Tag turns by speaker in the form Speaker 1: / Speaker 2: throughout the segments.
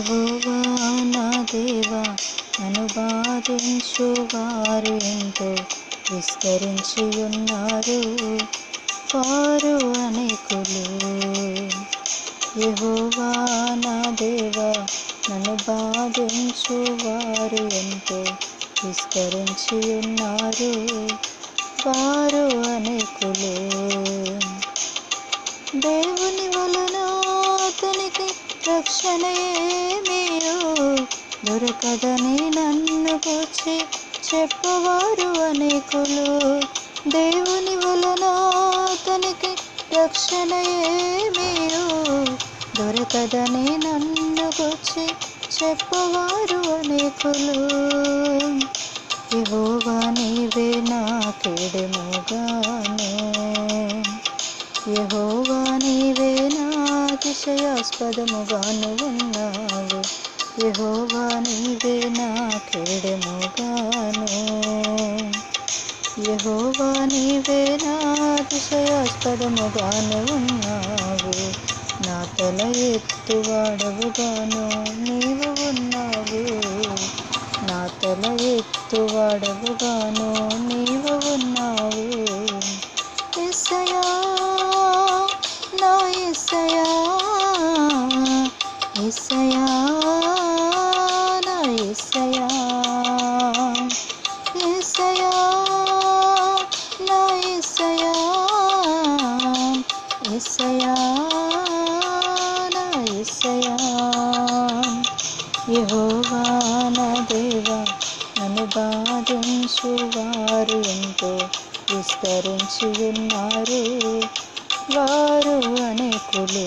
Speaker 1: యెహోవా నా దేవా అనువాదించు వారు ఎంతో విస్తరించి ఉన్నారు వారు అనేకులు. యహోవా నా దేవా నన్ను బాధించు వారు ఎంతో విస్తరించి ఉన్నారు వారు అనేకులు. దేవుని వలన అతనికి రక్షణే మీరు దొరకదని నన్ను కూర్చి చెప్పవారు అనేకులు. దేవుని వలన అతనికి రక్షణ మీరు దొరకదని నన్ను కూర్చి చెప్పవారు అనేకులు. యెహోవా నీవే నా కేడెముగాను. యహోవా నీవే నా అతిశయాస్పదముగాను ఉన్నావు యెహోవా నీవే నా కేడెముగాను. యహోవా నీవే నా అతిశయాస్పదముగాను ఉన్నావు నా తల ఎత్తువాడవుగాను నీవు ఉన్నావు. నా తల ఎత్తువాడవుగాను నీవు ఉన్నావు. యెహోవా నన్ను బాధించు వారు ఎంతో విస్తరించి ఉన్నారు. వారు అనేకులు.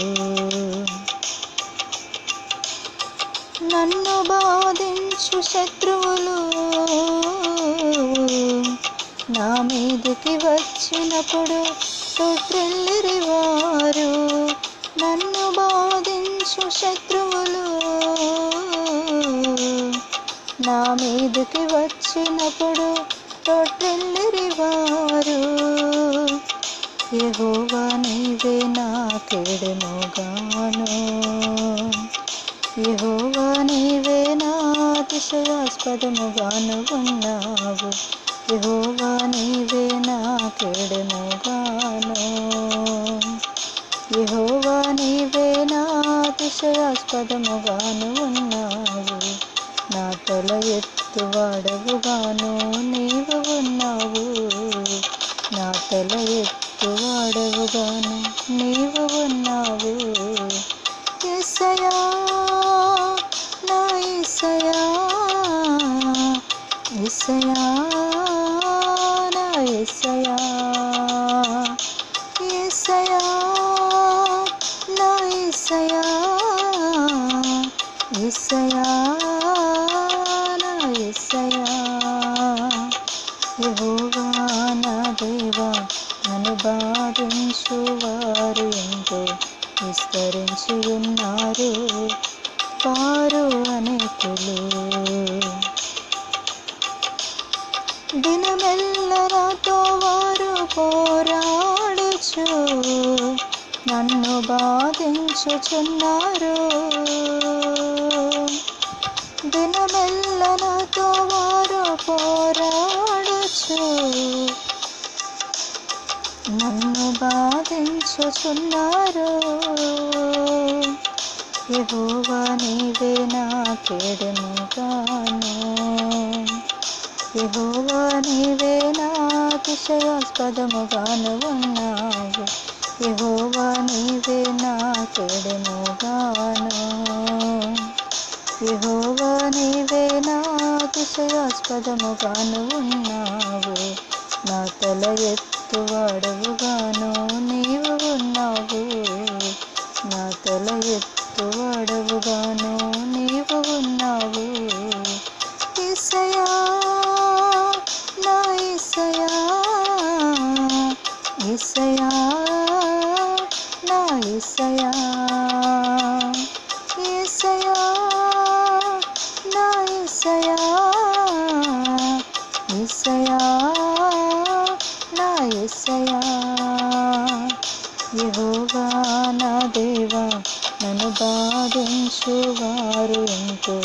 Speaker 1: నన్ను బాధించు శత్రువులు. నా మీదికి వచ్చినప్పుడు తొట్రెల్లిరి వారు. నన్ను బాధించు శత్రువులు. నా మీదకి వచ్చినప్పుడు తొట్రెల్లిరి వారు యెహోవా నీవే నా కేడెముగాను యెహోవా నీవే నా అతిశయాస్పదముగాను ఉన్నావు యెహోవా నీవే నా కేడెముగాను యెహోవా నీవే నా అతిశయాస్పదముగాను ఉన్నావు నా తల ఎత్తువాడవుగాను నీవు ఉన్నావు. నా తల ఎత్తువాడవుగాను నీవు ఉన్నావు. ఎసయా నా ఇసయా ఇసయా నా ఇసయా ఇసయా నా ఇసయా ఇసయా బాధించు వారు ఎంతో విస్తరించి ఉన్నారు. వారు అనేకులు. దినమెల్లరాతో వారు పోరాడుచు నన్ను బాధించుచున్నారు. దినమెల్లరాతో వారు పోరాడుచు నన్ను బాధించుచున్నారు? యెహోవా నీవే నా కేడెముగాను. యెహోవా నీవే నా అతిశయాస్పదముగాను ఉన్నావు యెహోవా నీవే నా కేడెముగాను. యెహోవా నీవే నా అతిశయాస్పదముగాను ఉన్నావు నా తల ఎత్తు ఎత్తువాడవుగాను నీవు ఉన్నావు. నా తల ఎత్తువాడవుగాను నీవు ఉన్నావు. ఇసయా నా ఇసయా ఇసయా నా ఇసయా ఇసయా నా ఇసయా ఇసయా ఇసయా నా దేవా నన్ను బాధించువారు ఎంతో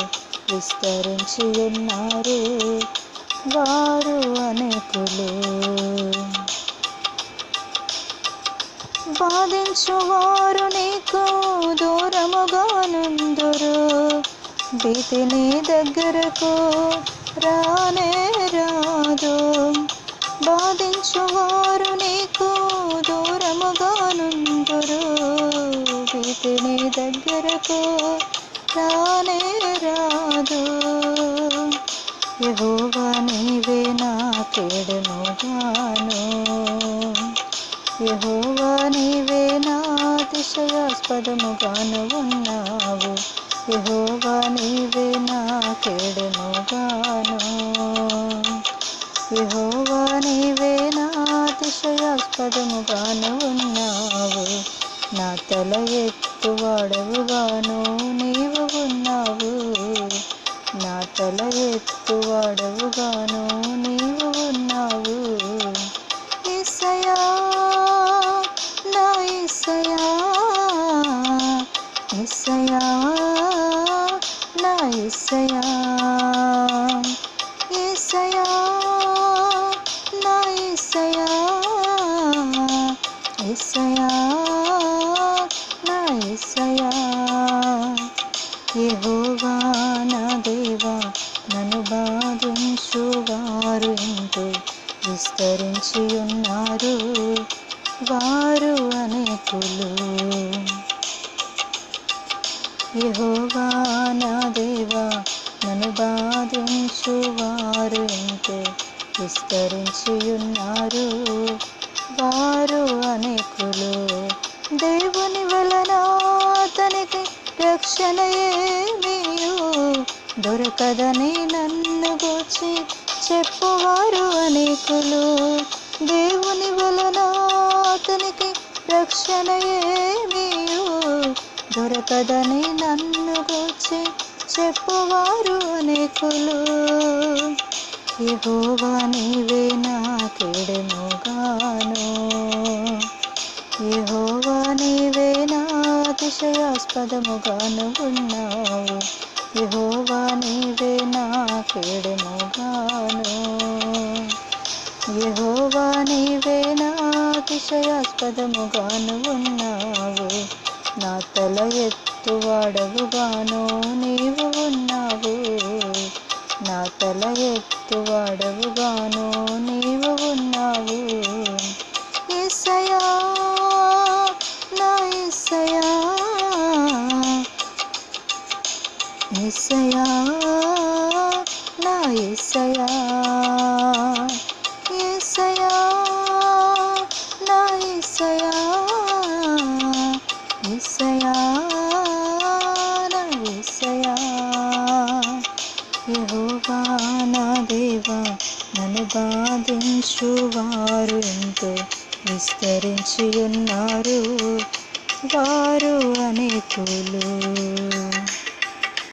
Speaker 1: విస్తరించి ఉన్నారు. వారు అనేకులు బాధించువారు నీకు దూరముగా నుందురు. భీతి నీ దగ్గరకు రానే దగ్గరకు రానే రాదు యహోవా నీవే నా కేడముగాను యహోవా నీవే నా అతిశయాస్పదము గాను ఉన్నావు. యహోవా నీవే నా కేడును గాను. యహోవా నీవే నా అతిశయాస్పదము గాను ఉన్నావు. నా తల ఎత్తువాడవుగాను నీవు ఉన్నావు. నా తల ఎత్తువాడవుగాను నీవు ఉన్నావు. ఇసయా నా ఇసయా ఇసయా నా ఇసయా ఇసయా నా ఇసయా ఇసయా ఉన్నారు వారు అనేకులు. యహోవా నా దేవా నన్ను బాధించువారు ఎంతో విస్తరించి ఉన్నారు వారు అనేకులు. దేవుని వలన అతనికి రక్షణ ఏమీయు దొరకదని నన్ను గూర్చి చెప్పువారు అనేకులు. దేవుని వలన అతనికి రక్షణ ఏమీయు దొరకదని నన్ను గూర్చి చెప్పువారు అనేకులు. యెహోవా నీవే నా కేడముగాను. యెహోవా నీవే నా అతిశయాస్పదముగాను ఉన్నావు. యెహోవా నీవే నా కేడముగాను. యహోవా నీవే నా అతిశయాస్పదముగాను ఉన్నావు నా తల ఎత్తువాడవుగాను నీవు ఉన్నావు. నా తల ఎత్తువాడవుగాను నీవు ఉన్నావు. ఇసయా నా ఇసయా ఇసయా నా ఇసయా బాధించువారు ఎంతో విస్తరించి ఉన్నారు వారు అనేకులు.